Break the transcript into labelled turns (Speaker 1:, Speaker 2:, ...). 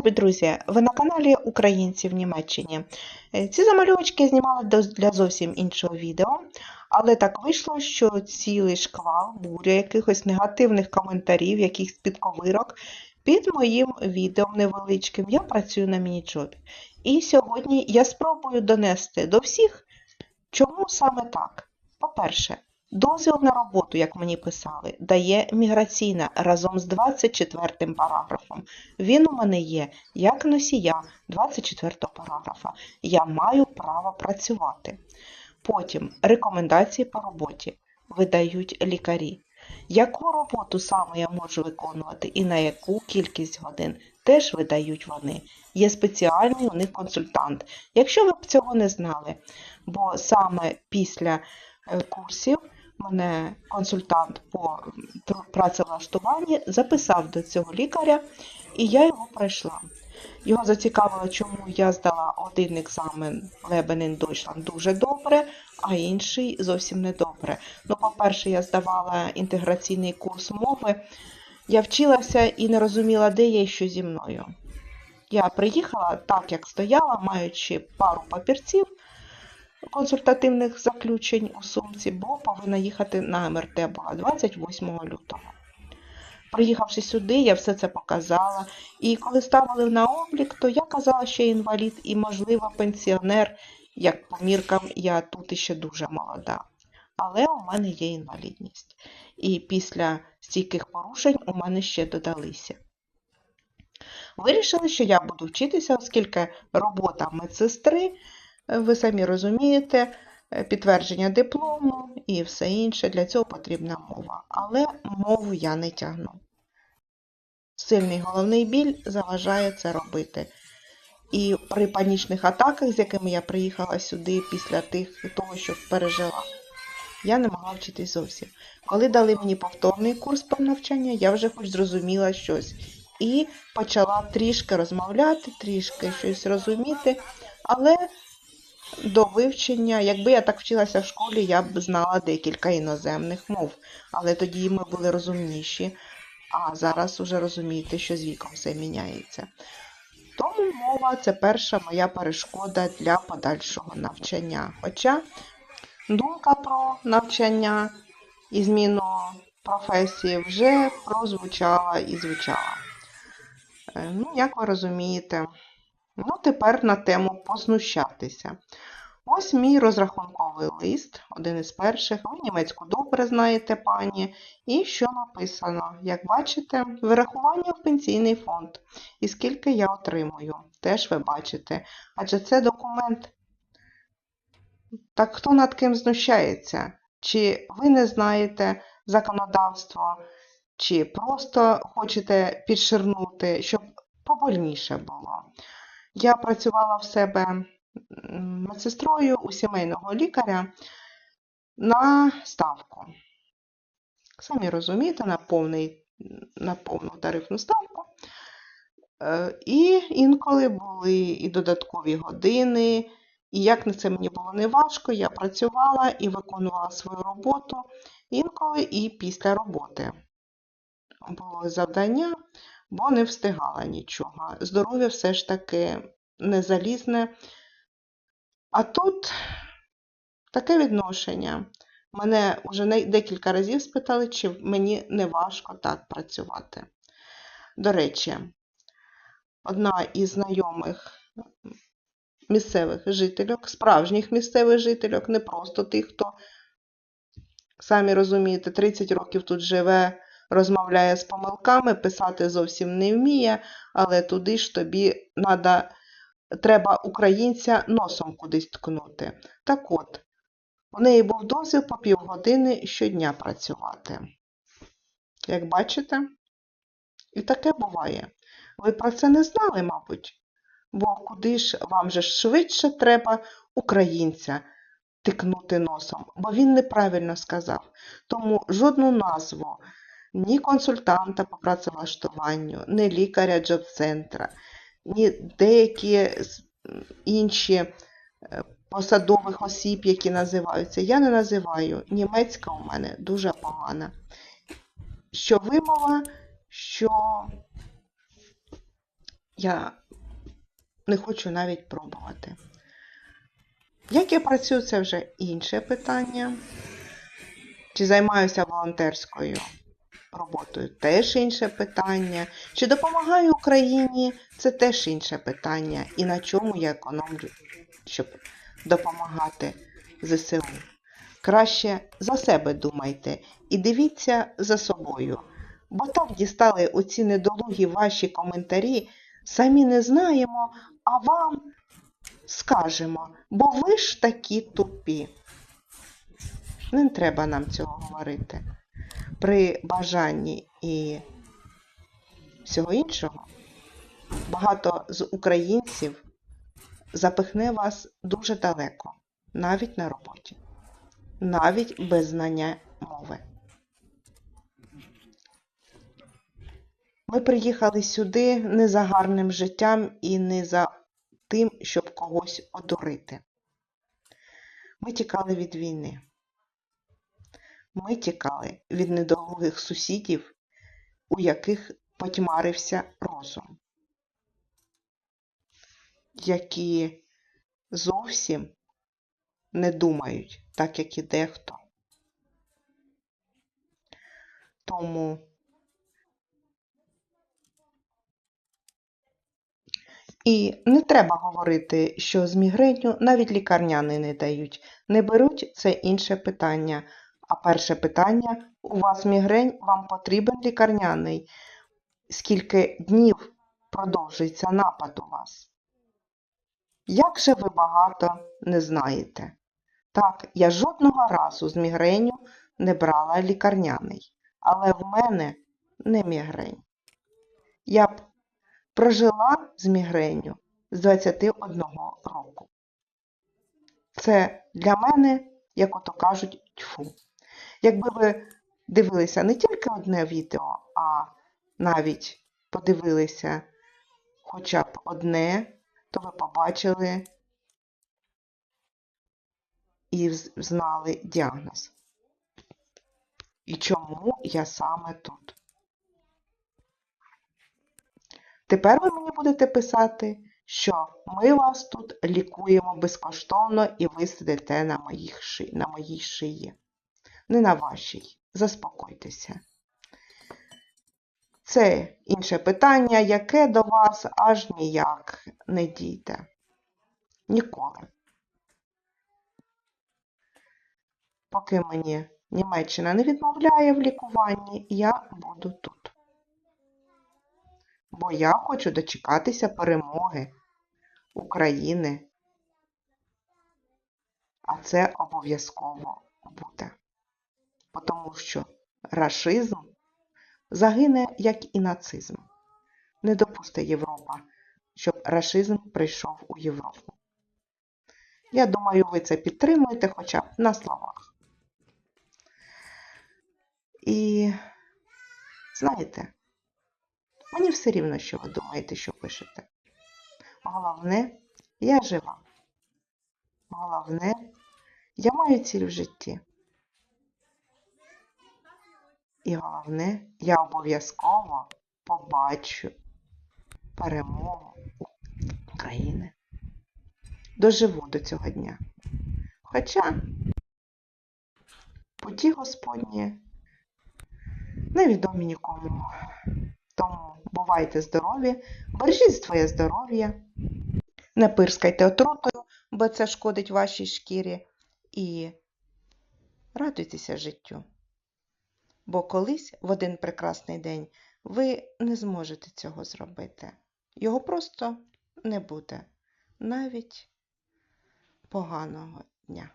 Speaker 1: Любі друзі! Ви на каналі Українці в Німеччині. Е, Ці замальовочки я знімала для зовсім іншого відео, але так вийшло, що цілий шквал, буря якихось негативних коментарів, якихось підковирок під моїм відео невеличким я працюю на мініджобі. І сьогодні я спробую донести до всіх, чому саме так. По-перше, Дозвіл на роботу, як мені писали, дає міграційна разом з 24 параграфом. Він у мене є як носія 24 параграфа. Я маю право працювати. Потім рекомендації по роботі видають лікарі. Яку роботу саме я можу виконувати і на яку кількість годин теж видають вони. Є спеціальний у них консультант. Якщо ви б цього не знали, бо саме після е, курсів мене консультант по працевлаштуванні записав до цього лікаря, і я його пройшла. Його зацікавило, чому я здала один екзамен Leben in дуже добре, а інший зовсім не добре. Ну, по-перше, я здавала інтеграційний курс мови. Я вчилася і не розуміла, де і що зі мною. Я приїхала так, як стояла, маючи пару папірців консультативних заключень у сумці, бо повинна їхати на МРТ була 28 лютого. Приїхавши сюди, я все це показала. І коли ставили на облік, то я казала, що інвалід і, можливо, пенсіонер, як по міркам, я тут іще дуже молода. Але у мене є інвалідність. І після стійких порушень у мене ще додалися. Вирішили, що я буду вчитися, оскільки робота медсестри, ви самі розумієте, е, підтвердження диплому і все інше, для цього потрібна мова. Але мову я не тягну. Сильний головний біль заважає це робити. І при панічних атаках, з якими я приїхала сюди після тих, того, що пережила, я не могла вчитись зовсім. Коли дали мені повторний курс по навчання, я вже хоч зрозуміла щось. І почала трішки розмовляти, трішки щось розуміти. Але до вивчення, якби я так вчилася в школі, я б знала декілька іноземних мов. Але тоді ми були розумніші. А зараз уже розумієте, що з віком все міняється. Тому мова це перша моя перешкода для подальшого навчання. Хоча думка про навчання і зміну професії вже прозвучала і звучала. Е, Ну, як ви розумієте, ну тепер на тему познущатися. Ось мій розрахунковий лист, один із перших. Ви німецьку добре знаєте, пані. І що написано? Як бачите, вирахування в пенсійний фонд. І скільки я отримую, теж ви бачите. Адже це документ. Так хто над ким знущається? Чи ви не знаєте законодавство, чи просто хочете підширнути, щоб побольніше було? Я працювала в себе медсестрою у сімейного лікаря на ставку. Самі розумієте, на, повний, на повну тарифну ставку. Е, І інколи були і додаткові години, і як на це мені було не важко, я працювала і виконувала свою роботу, інколи і після роботи. Було завдання, бо не встигала нічого. Здоров'я все ж таки не залізне. А тут таке відношення. Мене вже декілька разів спитали, чи мені не важко так працювати. До речі, одна із знайомих місцевих жительок, справжніх місцевих жительок, не просто тих, хто, самі розумієте, 30 років тут живе, розмовляє з помилками, писати зовсім не вміє, але туди ж тобі надо, треба українця носом кудись ткнути. Так от, у неї був дозвіл по півгодини щодня працювати. Як бачите, і таке буває. Ви про це не знали, мабуть. Бо куди ж вам же швидше треба українця тикнути носом, бо він неправильно сказав. Тому жодну назву ні консультанта по працевлаштуванню, ні лікаря джоб-центра, ні деякі інші е, посадових осіб, які називаються, я не називаю. Німецька у мене дуже погана. Що вимова, що я не хочу навіть пробувати. Як я працюю, це вже інше питання. Чи займаюся волонтерською роботою теж інше питання. Чи допомагаю Україні це теж інше питання. І на чому я економлю, щоб допомагати ЗСУ. Краще за себе думайте і дивіться за собою. Бо так дістали оці недолугі ваші коментарі, самі не знаємо, а вам скажемо, бо ви ж такі тупі. Не треба нам цього говорити. При бажанні і всього іншого багато з українців запихне вас дуже далеко, навіть на роботі, навіть без знання мови. Ми приїхали сюди не за гарним життям і не за тим, щоб когось одурити. Ми тікали від війни. Ми тікали від недолугих сусідів, у яких потьмарився розум, які зовсім не думають, так як і дехто. Тому і не треба говорити, що з мігренью навіть лікарняни не дають. Не беруть це інше питання. А перше питання: у вас мігрень, вам потрібен лікарняний? Скільки днів продовжується напад у вас? Як же ви багато не знаєте? Так, я жодного разу з мігренью не брала лікарняний, але в мене не мігрень. Я б прожила з мігренью з 21 року. Це для мене, як ото кажуть, тьфу. Якби ви дивилися не тільки одне відео, а навіть подивилися хоча б одне, то ви побачили і знали діагноз. І чому я саме тут. Тепер ви мені будете писати, що ми вас тут лікуємо безкоштовно і ви сидите на, моїх ши... на моїй шиї. Не на вашій. Заспокойтеся. Це інше питання, яке до вас аж ніяк не дійде. Ніколи. Поки мені Німеччина не відмовляє в лікуванні, я буду тут. Бо я хочу дочекатися перемоги України. А це обов'язково буде. Тому що рашизм загине, як і нацизм. Не допусти Європа, щоб рашизм прийшов у Європу. Я думаю, ви це підтримуєте хоча б на словах. І знаєте, мені все рівно, що ви думаєте, що пишете. Головне, я жива. Головне, я маю ціль в житті. І головне, я обов'язково побачу перемогу України. Доживу до цього дня. Хоча путі Господні невідомі нікому. Тому бувайте здорові, бережіть своє здоров'я, не пирскайте отрутою, бо це шкодить вашій шкірі. І радуйтеся життю. Бо колись в один прекрасний день ви не зможете цього зробити. Його просто не буде навіть поганого дня.